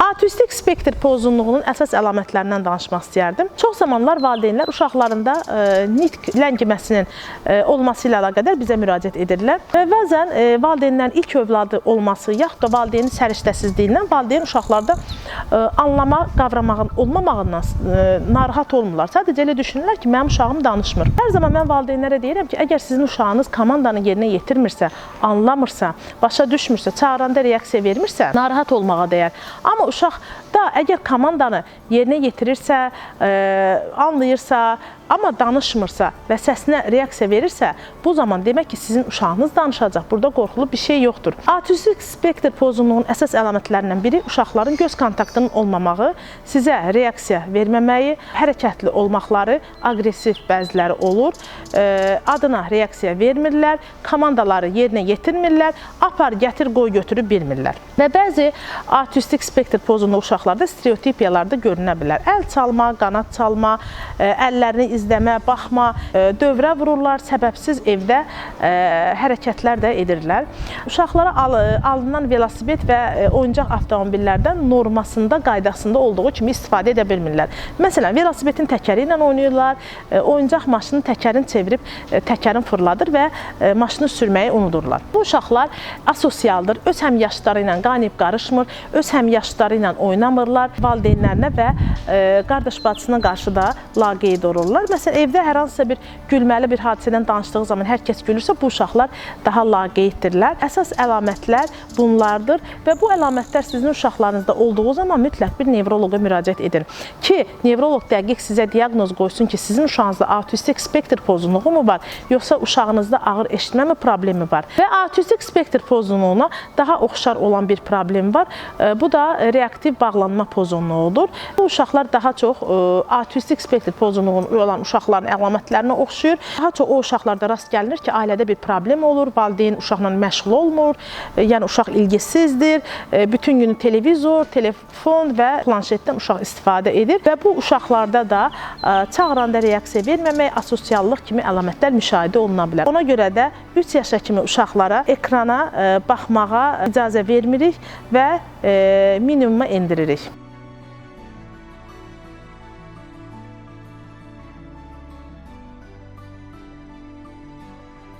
Autistik spektr pozğunluğunun əsas əlamətlərindən danışmaq istəyərdim. Çox zamanlar valideynlər uşaqlarında e, nitq ləngiməsinin e, olması ilə əlaqədar bizə müraciət edirlər. Və bəzən e, valideynlərin ilk övladı olması, yaxud da valideynin səriştəsizliyindən valideyn uşaqlarda anlama, qavramağın olmamağından narahat olmurlar. Sadəcə elə düşünürlər ki, mənim uşağım danışmır. Hər zaman mən valideynlərə deyirəm ki, əgər sizin uşağınız komandanı yerinə yetirmirsə, anlamırsa, başa düşmürsə, çağıranda reaksiya vermirsə, narahat olmağa dəyər. Amma uşaq da əgər komandanı yerinə yetirirsə, e, anlayırsa, amma danışmırsa və səsinə reaksiya verirsə, bu zaman demək ki, sizin uşağınız danışacaq. Burada qorxulu bir şey yoxdur. Autistik spektr pozğunluğunun əsas əlamətlərindən biri uşaqların göz kontaktının olmamağı, sizə reaksiya verməməyi, hərəkətli olmaqları, aqressiv bəziləri olur. E, adına reaksiya vermirlər, komandaları yerinə yetirmirlər, apar, gətir, qoy götürü bilmirlər. Və bəzi autistik spektr pozğunluğu uşaqlarda stereotipiyalarda görünə bilər. Əl çalma, qanad çalma, e, əllərini izləmə, baxma, e, dövrə vururlar, səbəbsiz evdə e, hərəkətlər də edirlər. Uşaqlara al alınan velosiped və e, oyuncaq avtomobillərdən normasında, qaydasında olduğu kimi istifadə edə bilmirlər. Məsələn, velosipedin təkəri ilə oynayırlar, e, oyuncaq maşının təkərini çevirib e, təkərin fırladır və maşını sürməyi unudurlar. Bu uşaqlar asosialdır, öz həmyaşları ilə qaynayıb qarışmır, öz həmyaşları ilə oynamırlar, valideynlərinə və qardaş bacısına qarşı da laqeyd olurlar. Məsələn, evdə hər hansısa bir gülməli bir hadisədən danışdığı zaman hər kəs gülürsə, bu uşaqlar daha laqeyddirlər. Əsas əlamətlər bunlardır və bu əlamətlər sizin uşaqlarınızda olduğu zaman mütləq bir nevroloqa müraciət edin ki, nevroloq dəqiq sizə diaqnoz qoysun ki, sizin uşağınızda autistik spektr pozğunluğu mu var, yoxsa uşağınızda ağır eşitmə mi problemi var? Və autistik spektr pozğunluğuna daha oxşar olan bir problem var. E, Bu da reaktiv bağlanma pozğunluğudur. Bu uşaqlar daha çox e, autistik spektr pozğunluğu olan uşaqların əlamətlərinə oxşuyur. Daha çox o uşaqlarda rast gəlinir ki, ailədə bir problem olur, valideyn uşaqla məşğul olmur, e, yəni uşaq ilgisizdir, e, bütün günü televizor, telefon və planşetdən uşaq istifadə edir və bu uşaqlarda da e, çağıranda reaksiya verməmək, asosiallıq kimi əlamətlər müşahidə oluna bilər. Ona görə də 3 yaşa kimi uşaqlara ekrana baxmağa icazə vermirik və minimuma endiririk.